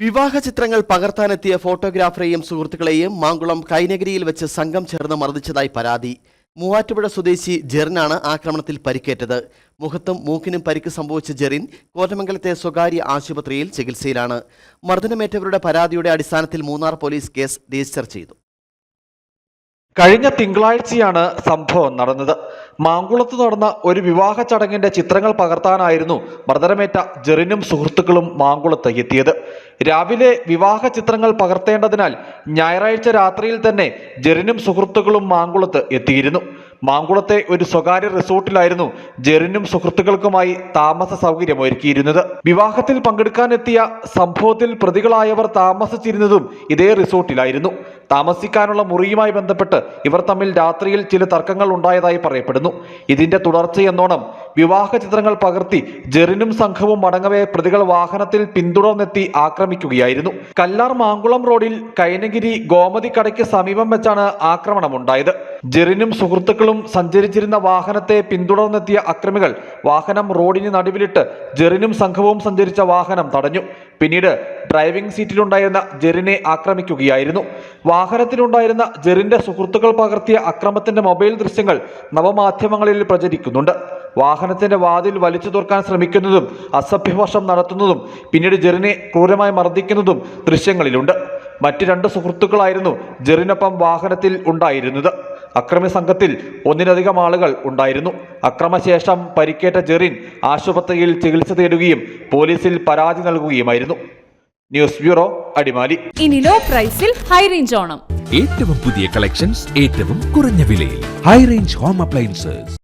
വിവാഹ ചിത്രങ്ങൾ പകർത്താനെത്തിയ ഫോട്ടോഗ്രാഫറെയും സുഹൃത്തുക്കളെയും മാങ്കുളം കൈനഗരിയിൽ വെച്ച് സംഘം ചേർന്ന് മർദ്ദിച്ചതായി പരാതി. മൂവാറ്റുപുഴ സ്വദേശി ജെറിനാണ് ആക്രമണത്തിൽ പരിക്കേറ്റത്. മുഖത്തും മൂക്കിനും പരിക്ക് സംഭവിച്ച ജെറിൻ കോതമംഗലത്തെ സ്വകാര്യ ആശുപത്രിയിൽ ചികിത്സയിലാണ്. മർദ്ദനമേറ്റവരുടെ പരാതിയുടെ അടിസ്ഥാനത്തിൽ മൂന്നാർ പോലീസ് കേസ് രജിസ്റ്റർ ചെയ്തു. കഴിഞ്ഞ തിങ്കളാഴ്ചയാണ് സംഭവം നടന്നത്. മാങ്കുളത്ത് നടന്ന ഒരു വിവാഹ ചടങ്ങിന്റെ ചിത്രങ്ങൾ പകർത്താനായിരുന്നു മർദ്ദനമേറ്റ ജെറിനും സുഹൃത്തുക്കളും മാങ്കുളത്ത് എത്തിയത്. രാവിലെ വിവാഹ ചിത്രങ്ങൾ പകർത്തേണ്ടതിനാൽ ഞായറാഴ്ച രാത്രിയിൽ തന്നെ ജെറിനും സുഹൃത്തുക്കളും മാങ്കുളത്ത് എത്തിയിരുന്നു. മാങ്കുളത്തെ ഒരു സ്വകാര്യ റിസോർട്ടിലായിരുന്നു ജെറിനും സുഹൃത്തുക്കൾക്കുമായി താമസ സൗകര്യം ഒരുക്കിയിരുന്നത് വിവാഹത്തിൽ പങ്കെടുക്കാനെത്തിയ സംഭവത്തിൽ പ്രതികളായവർ താമസിച്ചിരുന്നതും ഇതേ റിസോർട്ടിലായിരുന്നു. താമസിക്കാനുള്ള മുറിയുമായി ബന്ധപ്പെട്ട് ഇവർ തമ്മിൽ രാത്രിയിൽ ചില തർക്കങ്ങൾ ഉണ്ടായതായി പറയപ്പെടുന്നു. ഇതിന്റെ തുടർച്ചയെന്നോണം വിവാഹ ചിത്രങ്ങൾ പകർത്തി ജെറിനും സംഘവും മടങ്ങവേ പ്രതികൾ വാഹനത്തിൽ പിന്തുടർന്നെത്തി ആക്രമിക്കുകയായിരുന്നു. കല്ലാർ മാങ്കുളം റോഡിൽ കൈനഗിരി ഗോമതി കടയ്ക്ക് സമീപം വെച്ചാണ് ആക്രമണമുണ്ടായത്. ജെറിനും സുഹൃത്തുക്കളും സഞ്ചരിച്ചിരുന്ന വാഹനത്തെ പിന്തുടർന്നെത്തിയ അക്രമികൾ വാഹനം റോഡിന് നടുവിലിട്ട് ജെറിനും സംഘവും സഞ്ചരിച്ച വാഹനം തടഞ്ഞു. പിന്നീട് ഡ്രൈവിംഗ് സീറ്റിലുണ്ടായിരുന്ന ജെറിനെ ആക്രമിക്കുകയായിരുന്നു. വാഹനത്തിലുണ്ടായിരുന്ന ജെറിന്റെ സുഹൃത്തുക്കൾ പകർത്തിയ അക്രമത്തിന്റെ മൊബൈൽ ദൃശ്യങ്ങൾ നവമാധ്യമങ്ങളിൽ പ്രചരിക്കുന്നുണ്ട്. വാഹനത്തിന്റെ വാതിൽ വലിച്ചു തുറക്കാൻ ശ്രമിക്കുന്നതും അസഭ്യവർഷം നടത്തുന്നതും പിന്നീട് ജെറിനെ ക്രൂരമായി മർദ്ദിക്കുന്നതും ദൃശ്യങ്ങളിലുണ്ട്. മറ്റ് രണ്ട് സുഹൃത്തുക്കളായിരുന്നു ജെറിനൊപ്പം വാഹനത്തിൽ ഉണ്ടായിരുന്നത്. അക്രമി സംഘത്തിൽ ഒന്നിലധികം ആളുകൾ ഉണ്ടായിരുന്നു. അക്രമശേഷം പരിക്കേറ്റ ജെറിൻ ആശുപത്രിയിൽ ചികിത്സ തേടുകയും പോലീസിൽ പരാതി നൽകുകയുമായിരുന്നു. News bureau Adimali. ഇനി ലോ പ്രൈസിൽ ഹൈ റേഞ്ച് ഓണം. ഏറ്റവും പുതിയ കളക്ഷൻസ് ഏറ്റവും കുറഞ്ഞ വിലയിൽ. High range home appliances